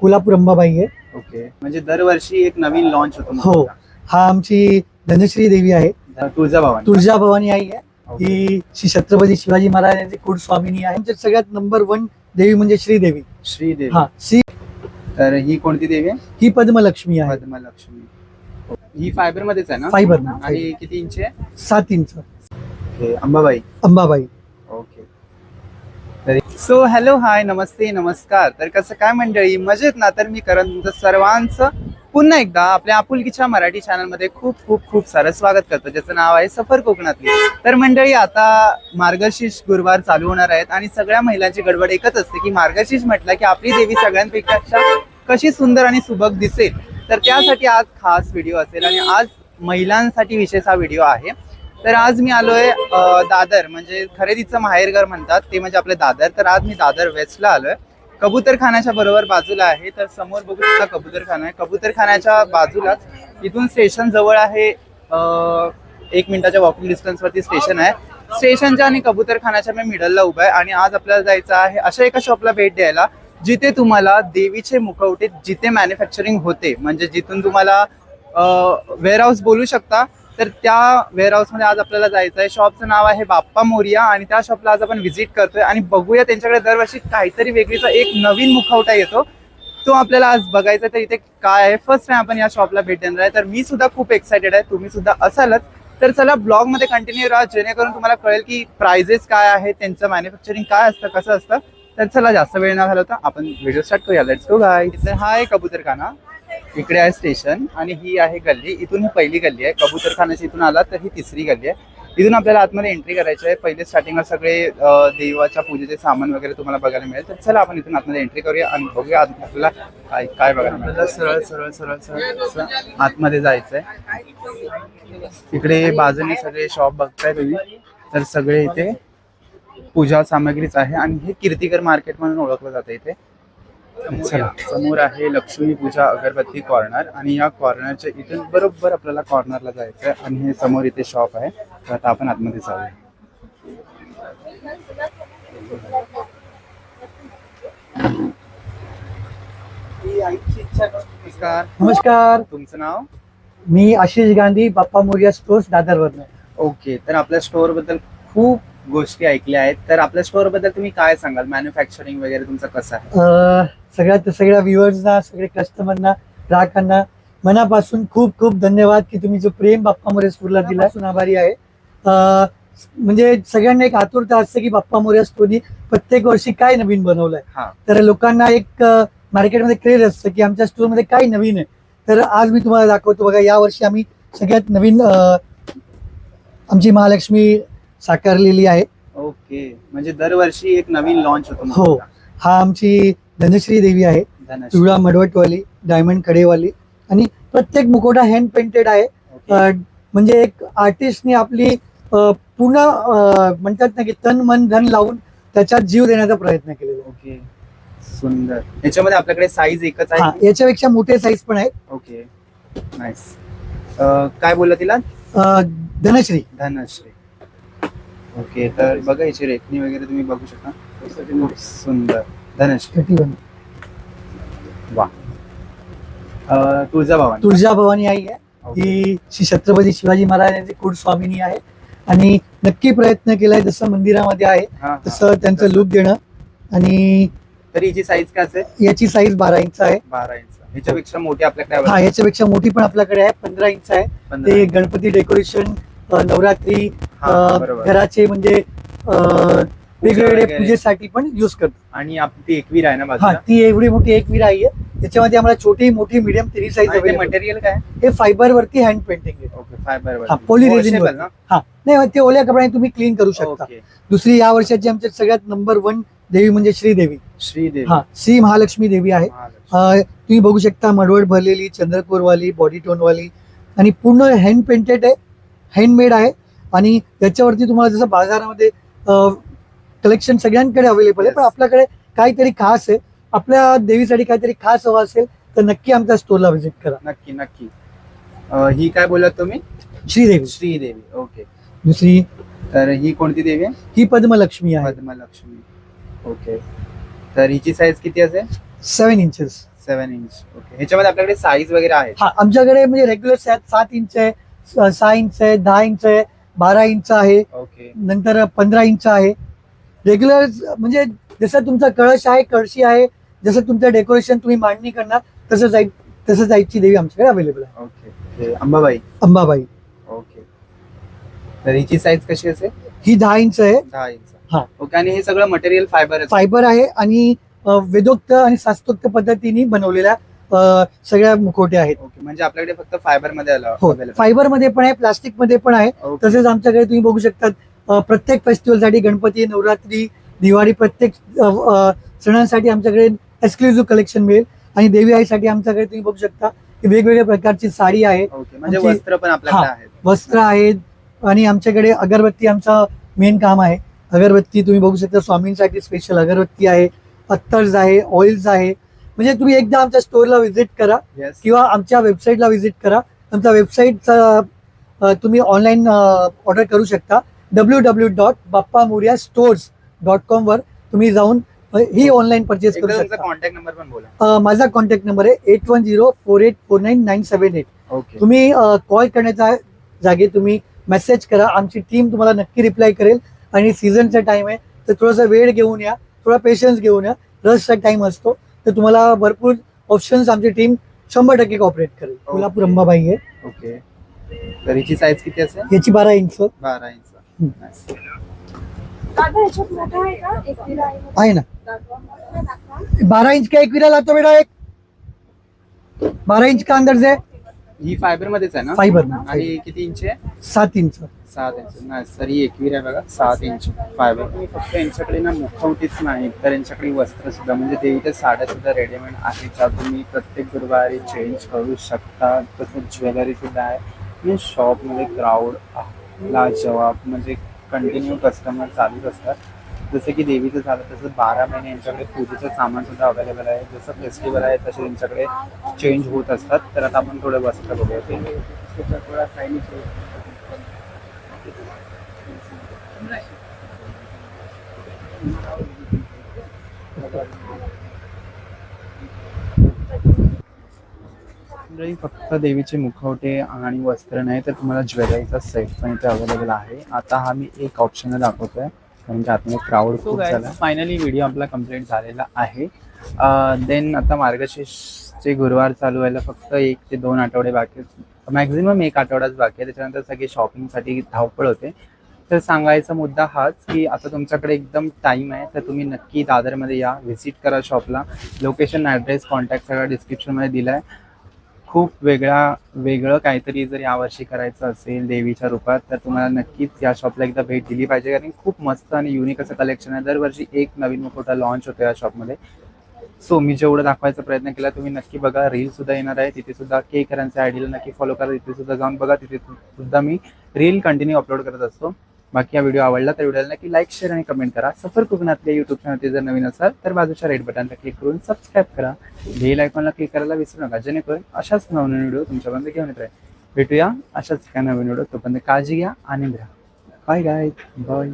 कोल्हापूर अंबाबाई आहे. ओके. म्हणजे दरवर्षी एक नवीन लॉन्च होतो हो. हा आमची धनश्री देवी आहे. तुळजाभवानी तुळजाभवानी आई आहे. ही श्री छत्रपती शिवाजी महाराजांची कुलस्वामिनी आहे. आमच्या सगळ्यात नंबर वन देवी म्हणजे श्रीदेवी श्रीदेवी हा श्री तर ही कोणती देवी आहे? ही पद्मलक्ष्मी आहे. पद्मलक्ष्मी. ही फायबर मध्येच आहे ना? फायबर आणि किती इंच आहे? सात inch Ambabai. Ambabai. So hello hi नमस्ते नमस्कार. तर कसं काय मंडळी? मजेत ना? तर मी करत तुमचं सर्वांचं पुन्हा एकदा आपल्या आपुलकीच्या मराठी चॅनलमध्ये खूप खूप खूप सारं स्वागत करतो ज्याचं नाव आहे सफर कोकणातली. तर मंडळी आता मार्गशीर्ष गुरुवार चालू होणार आहेत आणि सगळ्या महिलांची गडबड एकच असते की मार्गशीर्ष म्हटलं की आपली देवी सगळ्यांपेक्षा कशी सुंदर आणि सुबक दिसेल. तर त्यासाठी आज खास व्हिडिओ असेल आणि आज महिलांसाठी विशेष हा व्हिडिओ आहे. तर आज मी आलोय दादर. म्हणजे खरेदीचं माहेरघर म्हणतात ते म्हणजे आपले दादर. तर आज मी दादर वेस्टला आलोय. कबूतर खाण्याच्या बरोबर बाजूला आहे. तर समोर बघू शकता कबूतर खाना आहे. कबूतर खाण्याच्या बाजूलाच इथून स्टेशन जवळ आहे एक मिनिटाच्या वॉकिंग डिस्टन्स वरती स्टेशन आहे. स्टेशनच्या आणि कबूतर खाण्याच्या मी मिडलला उभा आहे आणि आज आपल्याला जायचं आहे अशा एका शॉपला भेट द्यायला जिथे तुम्हाला देवीचे मुखवटे जिथे मॅन्युफॅक्चरिंग होते म्हणजे जिथून तुम्हाला वेअरहाऊस बोलू शकता तर त्या वेअरहाऊसमध्ये आज आपल्याला जायचं आहे शॉपचं नाव आहे बाप्पा मोरिया आणि त्या शॉपला आज आपण व्हिजिट करतोय. आणि बघूया त्यांच्याकडे दरवर्षी काहीतरी वेगळीचा एक नवीन मुखवटा येतो. तो आपल्याला आज बघायचा तर इथे काय आहे? फर्स्ट टाइम आपण या शॉपला भेट देणार आहे. तर मी सुद्धा खूप एक्सायटेड आहे. तुम्ही सुद्धा असालच. तर चला ब्लॉगमध्ये कंटिन्यू राहा. जेणेकरून तुम्हाला कळेल की प्राइजेस काय आहे त्यांचं मॅन्युफॅक्चरिंग काय असतं कसं असतं. तर चला जास्त वेळ न घालवता आपण व्हिडिओ स्टार्ट करूया. लेट्स गो गाय इथे हा आहे कबूतरखाना. इकडे आहे स्टेशन आणि ही आहे गल्ली. इथून ही पहिली गल्ली आहे. कबूतरखान्याची इथून आला तर ही तिसरी गल्ली आहे. इथून आपल्याला आतमध्ये एंट्री करायची आहे. पहिले स्टार्टिंगला सगळे देवाच्या पूजेचे सामान वगैरे तुम्हाला बघायला मिळेल. तर चला आपण इथून आतमध्ये एंट्री करूया आणि बघूया आत आपल्याला काय काय बघायला मिळेल. सरळ सरळ सरळ सरळ आतमध्ये जायचंय. इकडे बाजूने सगळे शॉप बघताय तुम्ही. तर सगळे इथे पूजा सामग्रीच आहे. आणि हे कीर्तिकर मार्केट म्हणून ओळखलं जातं इथे. चला समोर आहे लक्ष्मी पूजा अगरबत्ती कॉर्नर आणि या कॉर्नरच्या इथून बरोबर आपल्याला कॉर्नरला जायचं आहे आणि हे समोर इथे शॉप आहे. तर आता आपण आतमध्ये जाऊया. नमस्कार. नमस्कार. तुमचं नाव? मी आशिष गांधी बाप्पा मोरिया स्टोर्स दादरवरनं. ओके तर आपल्या स्टोअरबद्दल खूप गोष्टी ऐकल्या आहेत. तर आपल्या स्टोअरबद्दल तुम्ही काय सांगाल? मॅन्युफॅक्चरिंग वगैरे तुमचं कसं आहे? अं, सगळ्यात सगळ्या व्ह्युअर्सना सगळे कस्टमरना ग्राहकांना मनापासून खूप खूप धन्यवाद की तुम्ही जो प्रेम बाप्पा मोरे स्टोरला दिला आभारी आहे. अं, म्हणजे सगळ्यांना एक आतुरता असते की बाप्पा मोर्या स्टोरनी प्रत्येक वर्षी काय नवीन बनवलंय. हा. तर लोकांना एक मार्केटमध्ये क्रेज असतं की आमच्या स्टोरमध्ये काय नवीन आहे. तर आज मी तुम्हाला दाखवतो बघा या वर्षी आम्ही सगळ्यात नवीन अं, आमची महालक्ष्मी साकारलेली आहे. ओके. म्हणजे दरवर्षी एक नवीन लॉन्च होतो हो. हा आमची धनश्री देवी आहे. पिवळा मडवटवाली डायमंड कडेवाली. आणि प्रत्येक मुकोटा हँड पेंटेड आहे. म्हणजे एक आर्टिस्टने आपली पूर्ण म्हणतात ना की तन मन धन लावून त्याच्यात जीव देण्याचा प्रयत्न केलेला. ओके. सुंदर. याच्यामध्ये आपल्याकडे साईज एकच आहे? याच्यापेक्षा मोठे साईज पण आहेत. ओके. नाईस काय बोलला तिला? धनश्री. धनश्री. ओके तर बघा याची रेखणी वगैरे तुम्ही बघू शकता. खूप सुंदर. वा. अं, तुळजाभवानी. तुळजाभवानी आई आहे. ही श्री छत्रपती शिवाजी महाराजांची कुलस्वामिनी आहे. आणि नक्की प्रयत्न केलाय जसं मंदिरामध्ये आहे. तसं त्यांचं लुक देणं. आणि तर हिची साईज काय असेल? याची साईज बारा इंच आहे. बारा इंच. ह्याच्यापेक्षा मोठी आपल्याकडे हा याच्यापेक्षा मोठी पण आपल्याकडे आहे. पंधरा इंच आहे. ते. गणपती डेकोरेशन नवरात्री हा, बरोबर. घराचे म्हणजे अ, वेगवेगळे वगैरे. पूजेसाठी पण युज करतो. आणि आप- ती एकवीर आहे ना हा बाजूला ती एवढी मोठी एक विरा आहे. त्याच्यामध्ये आम्हाला छोटी मोठी मिडियम तिन्ही साईज मटेरियल काय? हे फायबर वरती हँड पेंटिंग आहे. ओके फायबर हा पोली हा नाही ते ओल्या कपड्याने तुम्ही क्लीन करू शकता. ओके दुसरी या वर्षाची आमच्या सगळ्यात नंबर वन देवी म्हणजे श्रीदेवी. श्रीदेवी. हा श्री महालक्ष्मी देवी आहे. महालक्ष्मी. अ, तुम्ही बघू शकता मडवट भरलेली चंद्रकोरवाली बॉडी टोनवाली आणि पूर्ण हँड पेंटेड आहे. हँडमेड आहे. आणि त्याच्यावरती तुम्हाला जसं बाजारामध्ये कलेक्शन सगळ्यांकडे अवेलेबल आहे. पण. आपल्याकडे काहीतरी खास आहे. आपल्या देवीसाठी काहीतरी खास हवं असेल तर नक्की आमच्या स्टोरला व्हिजिट करा. नक्की नक्की. अं, ही काय बोलत तुम्ही? श्रीदेवी. श्रीदेवी ओके. दुसरी तर ही कोणती देवी आहे? ही पद्मलक्ष्मी आहे. पद्मलक्ष्मी. ओके. तर हिची साईज किती असेल? Seven inches seven inch okay. ह्याच्यामध्ये आपल्याकडे साईज वगैरे आहे हा आमच्याकडे म्हणजे रेग्युलर सात इंच आहे. सहा इंच आहे दहा इंच आहे बारा इंच आहे ओके. नंतर पंधरा इंच आहे. रेग्युलर म्हणजे जसं तुमचा कळश आहे कळशी आहे जसं तुमचं डेकोरेशन तुम्ही मांडणी करणार तसं जाई तसं जायची देवी आमच्याकडे अवेलेबल आहे. ओके. हे अंबाबाई? अंबाबाई. ओके. तर हिची साईज कशी असेल? ही दहा इंच आहे. दहा इंच. हा. ओके आणि हे सगळं मटेरियल फायबर फायबर आहे आणि अ, वेदोक्त आणि शास्त्रोक्त पद्धतीने बनवलेल्या सगळ्या मुखोटे आहेत. ओके म्हणजे आपल्याकडे फक्त फायबरमध्ये आलं हो फायबरमध्ये पण आहे प्लास्टिकमध्ये पण आहे. तसेच आमच्याकडे तुम्ही बघू शकता प्रत्येक फेस्टिवलसाठी गणपती नवरात्री दिवाळी प्रत्येक सणांसाठी आमच्याकडे एक्सक्लुझिव्ह कलेक्शन मिळेल. आणि देवी आईसाठी आमच्याकडे तुम्ही बघू शकता की वेगवेगळ्या प्रकारची साडी आहे म्हणजे वस्त्र पण वस्त्र आहेत. आणि आमच्याकडे अगरबत्ती आमचं मेन काम आहे. अगरबत्ती तुम्ही बघू शकता स्वामींसाठी स्पेशल अगरबत्ती आहे अत्तर्स आहे ऑइल्स आहे. म्हणजे तुम्ही एकदा आमच्या स्टोअरला व्हिजिट करा किंवा आमच्या वेबसाईटला व्हिजिट करा. आमच्या वेबसाईटचा तुम्ही ऑनलाईन ऑर्डर करू शकता. W W dot Bappa Morya stores dot com वर तुम्ही जाऊन ही ऑनलाईन परचेस करू शकता. कॉन्टॅक्ट नंबर पण बोला. माझा कॉन्टॅक्ट नंबर आहे eight one zero four eight four nine nine seven eight okay तुम्ही कॉल करण्याच्या जागी तुम्ही मेसेज करा. आमची टीम तुम्हाला नक्की रिप्लाय करेल. आणि सीझनचा टाइम आहे. तर थोडासा वेळ घेऊन या. थोडा पेशन्स घेऊन या. रसचा टाइम असतो. तर तुम्हाला भरपूर ऑप्शन्स आमची टीम शंभर टक्के कॉपरेट करेल. कोल्हापूर अंबाबाई आहे. ओके तर हिची साईज किती असेल? याची बारा इंच बारा इंच हम्म. Nice. दादा ह्याच्यात मोठा आहे का? एक किलो आहे. आहे ना. दाखवा मला दाखवा बारह इंच का एक विरा लातो बेटा एक? बारह इंच का अंदर से ही फायबर मध्येच आहे ना? फायबर आणि किती इंच आहे? सात इंच सात इंच. नाही सर ही एकवीर आहे बघा सात इंच फायबर फक्त यांच्याकडे ना मुखवटीच नाही तर यांच्याकडे वस्त्र सुद्धा म्हणजे देवीच्या साड्या सुद्धा रेडीमेड आहेत. ज्या तुम्ही प्रत्येक गुरुवारी चेंज करू शकता. तसंच ज्वेलरी सुद्धा आहे. आणि शॉपमध्ये क्राऊड ला जवाब म्हणजे कंटिन्यू कस्टमर चालूच असतात. जसं की देवीचं झालं तसं बारा महिने यांच्याकडे पूजेचं सामान सुद्धा अवेलेबल आहे. जसं फेस्टिवल आहे तसे त्यांच्याकडे चेंज होत असतात. तर आता आपण थोडं वस्त्र बघूया. ते त्याचा थोडा साईज मंडळी फक्त देवीचे मुखवटे आणि वस्त्र नाही तर तुम्हाला ज्वेलरीचा सेट पण इथे अवेलेबल आहे. आता हा मी एक ऑप्शन दाखवतोय कारण की आतमध्ये क्राऊड खूप झाला फायनली व्हिडिओ आपला कंप्लीट झालेला आहे. देन आता मार्गशीर्षचे गुरुवार चालू व्हायला फक्त एक ते दोन आठवडे बाकी मॅक्झिमम एक आठवडाच बाकी आहे. त्याच्यानंतर सगळी शॉपिंगसाठी धावपळ होते. तर सांगायचा मुद्दा हाच की आता तुमच्याकडे एकदम टाइम आहे तर तुम्ही नक्की दादरमध्ये या. व्हिजिट करा शॉपला लोकेशन ॲड्रेस कॉन्टॅक्ट सगळा डिस्क्रिप्शनमध्ये दिला आहे खूप वेगळा वेगळं काहीतरी जर यावर्षी करायचं असेल देवीच्या रूपात तर तुम्हाला नक्कीच या शॉपला एकदा भेट दिली पाहिजे. कारण खूप मस्त आणि युनिक असं कलेक्शन आहे. दरवर्षी एक नवीन मुखवटा लॉन्च होतो या शॉपमध्ये सो मी जेवढं दाखवायचा प्रयत्न केला तुम्ही नक्की बघा. रील सुद्धा येणार आहे. तिथे सुद्धा के करांच्या आयडीला नक्की फॉलो करा. तिथे सुद्धा जाऊन बघा. तिथे सुद्धा मी रील कंटिन्यू अपलोड करत असतो. बाकी हा व्हिडिओ आवडला तर व्हिडिओला नक्की लाईक शेअर आणि कमेंट करा. सफर कोकणातल्या युट्यूब चॅनलचे जर नवीन असाल तर बाजूच्या रेड बटनला क्लिक करून सबस्क्राईब करा. बेल आयकॉनला क्लिक करायला विसरू नका. जेणेकरून अशाच नवीन व्हिडिओ तुमच्यापर्यंत घेऊन येत आहे भेटूया अशाच काय नवीन व्हिडिओ तोपर्यंत काळजी घ्या आनंद राहा. बाय गाय बाय